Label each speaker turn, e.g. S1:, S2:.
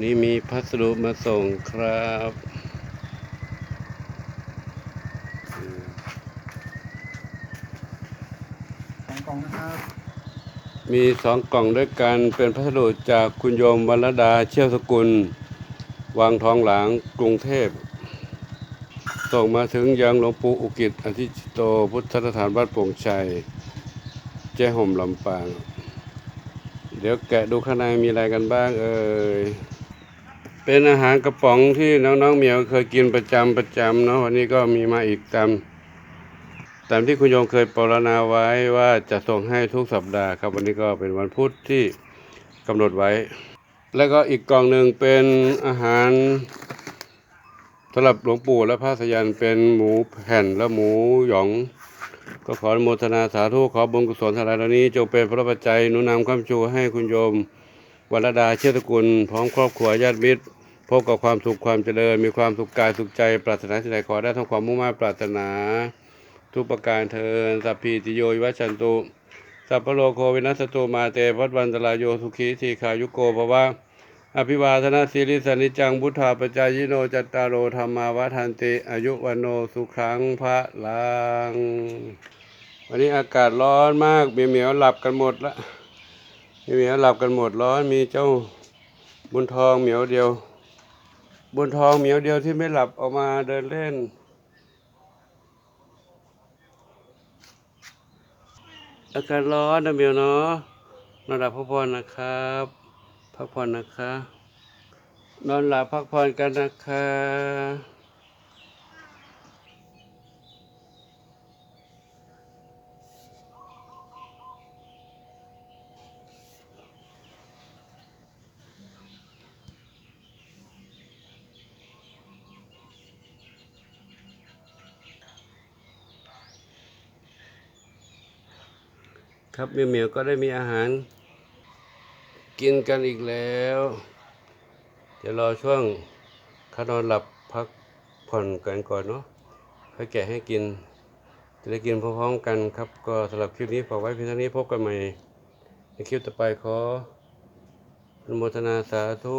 S1: นี่มีพัสดุมาส่งครับอืม
S2: สองกล่องนะครับ
S1: มีสองกล่องด้วยกันเป็นพัสดุจากคุณโยมวรดาเชี่ยวสกุล วังทองหลางกรุงเทพ ส่งมาถึงยังหลวงปู่อุกิตอธิจิโตพุทธสถานวัดโป่งชัยแจ้ห่มลำปาง เดี๋ยวแกะดูข้างในมีอะไรกันบ้างเอ่ย เป็นอาหารกระป๋องที่น้องๆเหมียวเคยกินประจำประจำเนาะวันนี้ก็มีมาอีกตามตามที่คุณโยมเคยปรณาไว้ว่าจะส่งให้ทุกสัปดาห์ครับ วันนี้ก็เป็นวันพุธที่กำหนดไว้ แล้วก็อีกกล่องหนึ่งเป็นอาหารสำหรับหลวงปู่และพระสยันเป็นหมูแผ่นและหมูหยอง ก็ขออนุโมทนาสาธุขอบุญกุศลทั้งหลายเหล่านี้ จงเป็นพระปัจจัยหนุนนำคำชูให้คุณโยม วรดาเชื้อตระกุลพร้อมครอบครัวญาติมิตรพบกับความสุขความเจริญ มีความสุขกายสุขใจปรารถนาสิ่งใดขอได้ทั้งความมุ่งมั่นปรารถนา ทุกประการเทินสัพพีติโยวิวัชชันตุสัพพโลโควินัสตุมาเตพัดวันตรายโยสุขีทีขายุโกภวะอภิวาทนาสิริสนิจังพุทธาปจายโนจัตตารโอธรรมาวัฏันติอายุวันโนสุขังพระลัง วันนี้อากาศร้อนมากเมียเหมียวหลับกันหมดละ มีเหมียวหลับกันหมดร้อนมีเจ้าบุญทองเหมียวเดียว บุญทองเหมียวเดียวที่ไม่หลับออกมาเดินเล่น อากาศร้อนนะเหมียวเนาะนอนหลับพักผ่อนนะครับ พักผ่อนนะคะ นอนหลับพักผ่อนกันนะคะ ครับเมียวเมียวก็ได้มีอาหาร กินกันอีกแล้ว เดี๋ยวรอช่วงเขานอนหลับพักผ่อนกันก่อนเนาะค่อยแกะให้กิน จะได้กินพร้อมๆกันครับ ก็สำหรับคลิปนี้ฝากไว้เพียงเท่านี้พบกันใหม่ในคลิปต่อไปขออนุโมทนาสาธุ